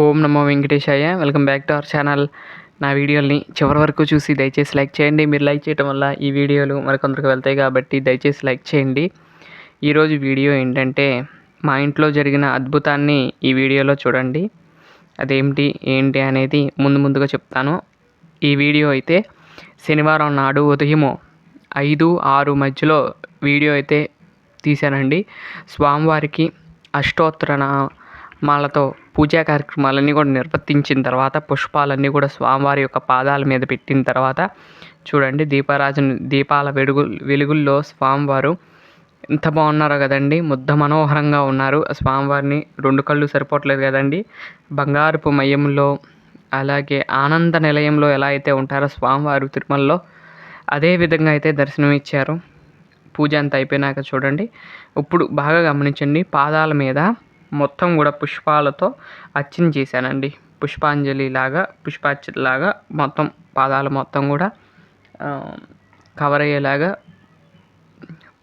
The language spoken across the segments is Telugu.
ఓం నమో వెంకటేశాయ. Welcome back to our channel. నా వీడియోల్ని చివరి వరకు చూసి దయచేసి లైక్ చేయండి. మీరు లైక్ చేయడం వల్ల ఈ వీడియోలు మరికొందరికి వెళ్తాయి కాబట్టి దయచేసి లైక్ చేయండి. ఈరోజు వీడియో ఏంటంటే మా ఇంట్లో జరిగిన అద్భుతాన్ని ఈ వీడియోలో చూడండి. అదేమిటి ఏంటి అనేది ముందు ముందుగా చెప్తాను. ఈ వీడియో అయితే శనివారం నాడు ఉదయము ఐదు ఆరు మధ్యలో వీడియో అయితే తీశానండి. స్వామివారికి అష్టోత్తర మాలతో పూజా కార్యక్రమాలన్నీ కూడా నిర్వర్తించిన తర్వాత పుష్పాలన్నీ కూడా స్వామివారి యొక్క పాదాల మీద పెట్టిన తర్వాత చూడండి దీపారాజన దీపాల వెలుగు వెలుగుల్లో స్వామివారు ఎంత బాగున్నారో కదండి. ముద్ద మనోహరంగా ఉన్నారు. స్వామివారిని రెండు కళ్ళు సరిపోవట్లేదు కదండి. బంగారుపు మయంలో అలాగే ఆనంద నిలయంలో ఎలా అయితే ఉంటారో స్వామివారు తిరుమలలో అదే విధంగా అయితే దర్శనం ఇచ్చారు. పూజ అంతా అయిపోయినాక చూడండి. ఇప్పుడు బాగా గమనించండి. పాదాల మీద మొత్తం కూడా పుష్పాలతో అర్చన చేశానండి. పుష్పాంజలి లాగా పుష్పార్చన లాగా మొత్తం పాదాలు మొత్తం కూడా కవర్ అయ్యేలాగా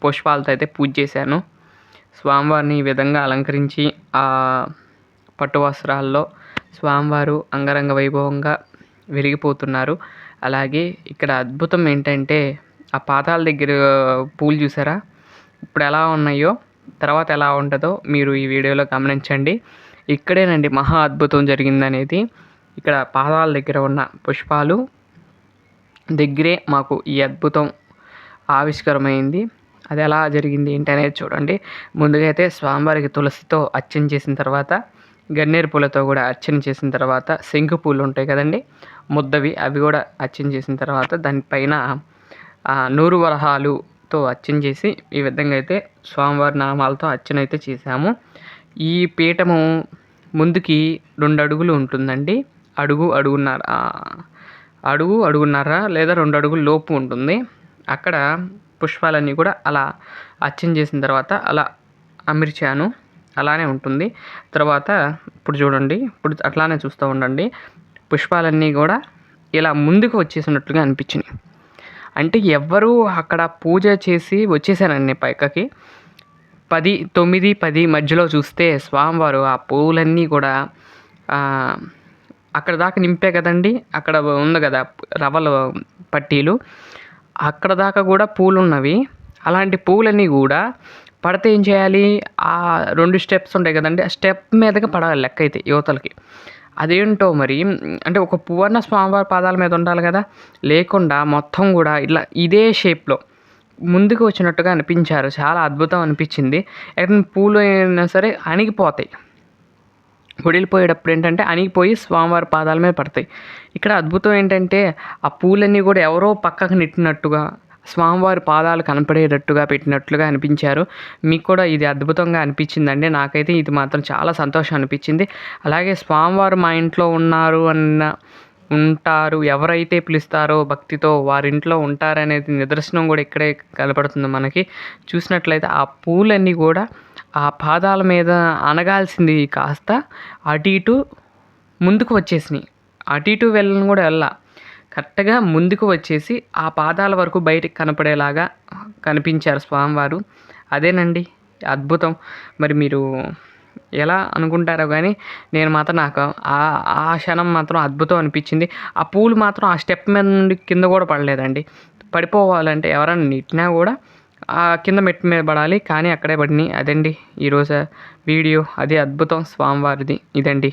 పుష్పాలతో అయితే పూజ చేశాను. స్వామివారిని ఈ విధంగా అలంకరించి ఆ పట్టు వస్త్రాల్లో స్వామివారు అంగరంగ వైభవంగా విరిగిపోతున్నారు. అలాగే ఇక్కడ అద్భుతం ఏంటంటే ఆ పాదాల దగ్గర పూలు చూసారా? ఇప్పుడు ఎలా ఉన్నాయో తర్వాత ఎలా ఉంటుందో మీరు ఈ వీడియోలో గమనించండి. ఇక్కడేనండి మహా అద్భుతం జరిగిందనేది. ఇక్కడ పాదాల దగ్గర ఉన్న పుష్పాలు దగ్గరే మాకు ఈ అద్భుతం ఆవిష్కరమైంది. అది ఎలా జరిగింది ఏంటి అనేది చూడండి. ముందుగా అయితే స్వామివారికి తులసితో అర్చన చేసిన తర్వాత గన్నేరు పూలతో కూడా అర్చన చేసిన తర్వాత శంకు పూలు ఉంటాయి కదండి ముద్దవి అవి కూడా అర్చన చేసిన తర్వాత దానిపైన నూరు వరహాలు తో అర్చన చేసి ఈ విధంగా అయితే స్వామివారి నామాలతో అర్చన అయితే చేశాము. ఈ పీఠము ముందుకి రెండు అడుగులు ఉంటుందండి. అడుగు అడుగున్నర అడుగు అడుగున్నర లేదా రెండు అడుగుల లోపు ఉంటుంది. అక్కడ పుష్పాలన్నీ కూడా అలా అర్చన చేసిన తర్వాత అలా అమర్చాను. అలానే ఉంటుంది. తర్వాత ఇప్పుడు చూడండి ఇప్పుడు అట్లానే చూస్తూ ఉండండి. పుష్పాలన్నీ కూడా ఇలా ముందుకు వచ్చేసినట్లుగా అనిపించినాయి. అంటే ఎవ్వరూ అక్కడ పూజ చేసి వచ్చేసానండి పైకకి. పది తొమ్మిది పది మధ్యలో చూస్తే స్వామివారు ఆ పువ్వులన్నీ కూడా అక్కడ దాకా నింపే కదండి అక్కడ ఉంది కదా రవ్వల పట్టీలు. అక్కడ దాకా కూడా పూలు ఉన్నవి అలాంటి పూలన్నీ కూడా పడితే ఏం చేయాలి? ఆ రెండు స్టెప్స్ ఉంటాయి కదండి ఆ స్టెప్ మీదగా పడాలి లెక్క అయితే యువతలకి. అదేంటో మరి? అంటే ఒక పువర్ణ స్వామివారి పాదాల మీద ఉండాలి కదా? లేకుండా మొత్తం కూడా ఇట్లా ఇదే షేప్లో ముందుకు వచ్చినట్టుగా అనిపించారు. చాలా అద్భుతం అనిపించింది. ఎక్కడ పూలు అయినా సరే అణిగిపోతాయి. వడిలిపోయేటప్పుడు ఏంటంటే అణిగిపోయి స్వామివారి పాదాల మీద పడతాయి. ఇక్కడ అద్భుతం ఏంటంటే ఆ పూలన్నీ కూడా ఎవరో పక్కకు నెట్టినట్టుగా స్వామివారి పాదాలు కనపడేటట్టుగా పెట్టినట్లుగా అనిపించారు. మీకు కూడా ఇది అద్భుతంగా అనిపించిందండి. నాకైతే ఇది మాత్రం చాలా సంతోషం అనిపించింది. అలాగే స్వామివారు మా ఇంట్లో ఉన్నారు అన్న ఉంటారు. ఎవరైతే పిలుస్తారో భక్తితో వారింట్లో ఉంటారనేది నిదర్శనం కూడా ఇక్కడే కనపడుతుంది మనకి. చూసినట్లయితే ఆ పూలన్నీ కూడా ఆ పాదాల మీద అనగాల్సింది కాస్త అటు ఇటు ముందుకు వచ్చేసినాయి. అటు ఇటు వెళ్ళని కూడా వెళ్ళా. కరెక్ట్గా ముందుకు వచ్చేసి ఆ పాదాల వరకు బయటికి కనపడేలాగా కనిపించారు స్వామివారు. అదేనండి అద్భుతం. మరి మీరు ఎలా అనుకుంటారో కానీ నేను మాత్రం నాకు ఆ ఆ క్షణం మాత్రం అద్భుతం అనిపించింది. ఆ పూలు మాత్రం ఆ స్టెప్ మీద నుండి కింద కూడా పడలేదండి. పడిపోవాలంటే ఎవరైనా నిట్టినా కూడా ఆ కింద మెట్టు మీద పడాలి కానీ అక్కడే పడినాయి అదండి ఈరోజు వీడియో. అదే అద్భుతం స్వామివారిది. ఇదండి.